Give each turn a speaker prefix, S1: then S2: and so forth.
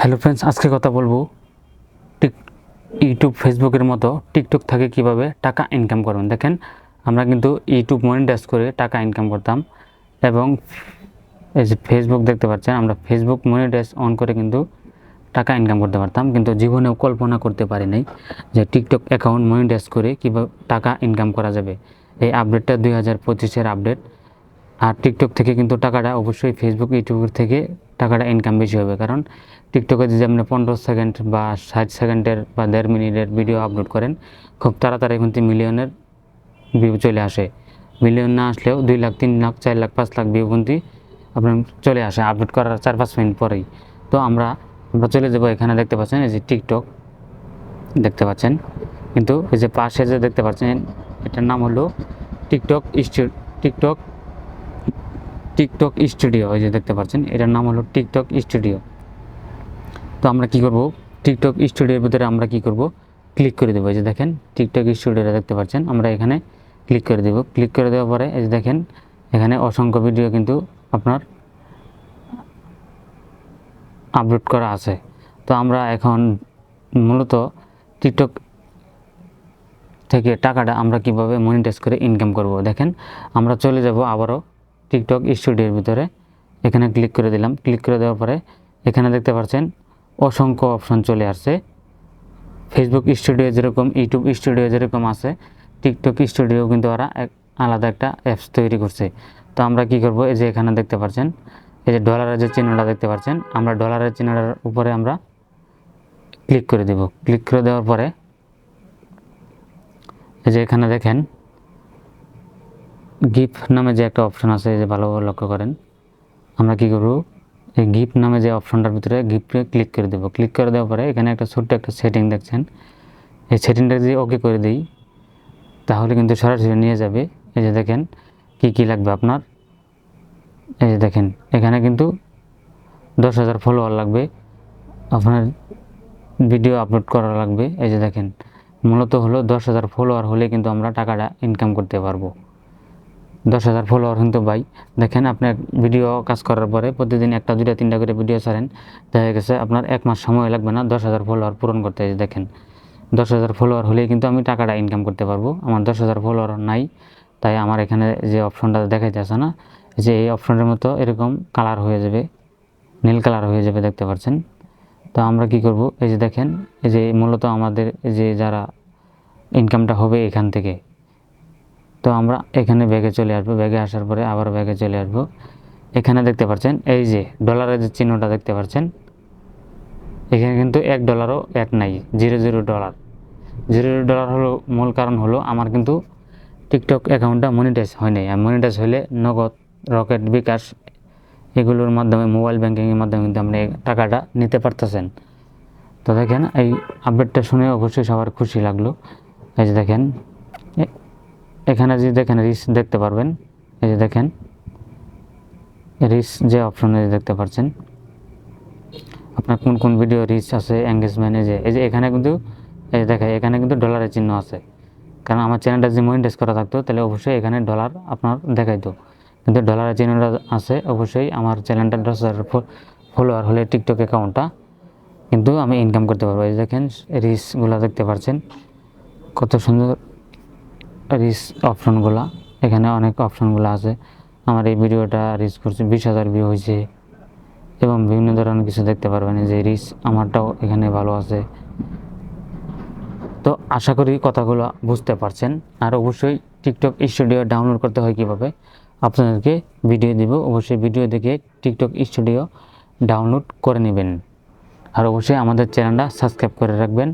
S1: Hello friends আজকে কথা বলব টিক ইউটিউব ফেসবুকের মতো টিকটক থেকে কীভাবে টাকা ইনকাম করবেন। দেখেন, আমরা কিন্তু ইউটিউব মনিটাইজ করে টাকা ইনকাম করতাম এবং এই যে ফেসবুক দেখতে পাচ্ছেন, আমরা ফেসবুক মনিটাইজ অন করে কিন্তু টাকা ইনকাম করতে পারতাম। কিন্তু জীবনেও কল্পনা করতে পারি নাই যে টিকটক অ্যাকাউন্ট মনিটাইজ করে কীভাবে টাকা ইনকাম করা যাবে। এই আপডেটটা দুই হাজার পঁচিশের আপডেট আর টিকটক থেকে কিন্তু টাকাটা অবশ্যই ফেসবুক ইউটিউবের থেকে টাকাটা ইনকাম বেশি হবে। কারণ টিকটকে যদি আপনি পনেরো সেকেন্ড বা ষাট সেকেন্ডের বা দেড় মিনিটের ভিডিও আপলোড করেন, খুব তাড়াতাড়ি কিন্তু মিলিয়নের ভিউ চলে আসে। মিলিয়ন না আসলেও দুই লাখ, তিন লাখ, চার লাখ, পাঁচ লাখ ভিউ কিন্তু আপনার চলে আসে আপলোড করার চার পাঁচ মিনিট পরেই। তো আমরা আমরা চলে যাব এখানে, দেখতে পাচ্ছেন এই যে টিকটক দেখতে পাচ্ছেন। কিন্তু এই যে পাশে যে দেখতে পাচ্ছেন, এটার নাম হলো TikTok studio TikTok TikTok studio, এই যে দেখতে পাচ্ছেন, এটার নাম হলো টিকটক স্টুডিও। তো আমরা কি করব? টিকটক স্টুডিওর ভিতরে আমরা কি করব? ক্লিক করে দেবো। এই যে দেখেন, টিকটক স্টুডিওটা দেখতে পাচ্ছেন, আমরা এখানে ক্লিক করে দেব। ক্লিক করে দেওয়ার পরে, এই যে দেখেন, এখানে অসংখ্য ভিডিও কিন্তু আপনার আপলোড করা আছে। তো আমরা এখন মূলত টিকটক থেকে টাকাটা আমরা কীভাবে মনিটাইজ করে ইনকাম করব? দেখেন, আমরা চলে যাব আবারও টিকটক স্টুডিওর ভিতরে। এখানে ক্লিক করে দিলাম। ক্লিক করে দেওয়ার পরে এখানে দেখতে পাচ্ছেন অসংখ্য অপশন চলে আসছে। ফেসবুক স্টুডিও যেরকম ইউটিউব স্টুডিও যেরকম আছে, টিকটক স্টুডিও কিন্তু ওরা এক আলাদা একটা অ্যাপস তৈরি করছে। তো আমরা কি করব? এই যে এখানে দেখতে পাচ্ছেন, এই যে ডলারের যে চিহ্নটা দেখতে পাচ্ছেন, আমরা ডলারের চিহ্নটার উপরে আমরা ক্লিক করে দেব। ক্লিক করে দেওয়ার পরে এই যে এখানে দেখেন গিফট নামে যে একটা অপশন আছে যে ভালোভাবে লক্ষ্য করেন, আমরা কি করব? এই গিফট নামে যে অপশনটার ভিতরে গিফটে ক্লিক করে দেবো। ক্লিক করে দেওয়ার পরে এখানে একটা ছোট্ট একটা সেটিং দেখছেন। এই সেটিংটা যদি ওকে করে দিই, তাহলে কিন্তু সরাসরি নিয়ে যাবে। এই যে দেখেন, কি কি লাগবে আপনার? এই যে দেখেন, এখানে কিন্তু দশ হাজার ফলোয়ার লাগবে। আপনার ভিডিও আপলোড করা লাগবে। এই যে দেখেন, মূলত হলো দশ হাজার ফলোয়ার হলে কিন্তু আমরা টাকাটা ইনকাম করতে পারব। দশ হাজার ফলোয়ার কিন্তু ভাই। দেখেন আপনার ভিডিও কাজ করার পরে প্রতিদিন একটা, দুইটা, তিনটা করে ভিডিও ছাড়েন। দেখা গেছে আপনার এক মাস সময় লাগবে না দশ হাজার ফলোয়ার পূরণ করতে দেখেন। দশ হাজার ফলোয়ার হলেই কিন্তু আমি টাকাটা ইনকাম করতে পারব। আমার দশ হাজার ফলোয়ার নাই, তাই আমার এখানে যে অপশনটা দেখাইতে আছে না, যে এই অপশনের মতো এরকম কালার হয়ে যাবে, নীল কালার হয়ে যাবে, দেখতে পাচ্ছেন। তো আমরা কি করব? এই যে দেখেন, এই যে মূলত আমাদের যে যারা ইনকামটা হবে এখান থেকে তো আমরা এখানে ব্যাগে চলে আসব। ব্যাগে আসার পরে আবার ব্যাগে চলে আসব। এখানে দেখতে পাচ্ছেন, এই যে ডলারের যে চিহ্নটা দেখতে পাচ্ছেন, এখানে কিন্তু এক ডলারও এক নাই zero zero dollar zero zero dollar হলো মূল কারণ হলো আমার কিন্তু টিকটক অ্যাকাউন্টটা মনিটাইজ হয় নাই। আর মনিটাইজ হলে নগদ রকেট বিকাশ, এগুলোর মাধ্যমে মোবাইল ব্যাঙ্কিংয়ের মাধ্যমে কিন্তু আপনি টাকাটা নিতে পারতেছেন। তো দেখেন, এই আপডেটটা শুনে অবশ্যই সবার খুশি লাগল। এই যে দেখেন এখানে যে দেখেন, রিস দেখতে পারবেন। এই যে দেখেন, রিস যে অপশনে দেখতে পাচ্ছেন আপনার কোন কোন ভিডিও রিচ আছে এঙ্গেজমেন্ট এই যে এই যে এখানে কিন্তু, এই দেখেন, এখানে কিন্তু ডলারের চিহ্ন আছে। কারণ আমার চ্যানেলটা যদি মনিটাইজ করা থাকতো, তাহলে অবশ্যই এখানে ডলার আপনার দেখাইতো। কিন্তু ডলারের চিহ্নটা আছে, অবশ্যই আমার চ্যানেলটা দশ হাজার ফলোয়ার হলে টিকটক অ্যাকাউন্টটা কিন্তু আমি ইনকাম করতে পারব। এই দেখেন, রিসগুলো দেখতে পাচ্ছেন কত সুন্দর রিস অপশনগুলো এখানে অনেক অপশনগুলো আছে। আমার এই ভিডিওটা রিচ করছে বিশ হাজার ভিউ হয়েছে এবং বিভিন্ন ধরনের কিছু দেখতে পারবেন যে রিচ আমারটাও এখানে ভালো আছে। তো আশা করি কথাগুলো বুঝতে পারছেন। আর অবশ্যই টিকটক স্টুডিও ডাউনলোড করতে হয় কীভাবে? আপনাদেরকে ভিডিও দিব, অবশ্যই ভিডিও দেখে টিকটক স্টুডিও ডাউনলোড করে নেবেন। আর অবশ্যই আমাদের চ্যানেলটা সাবস্ক্রাইব করে রাখবেন।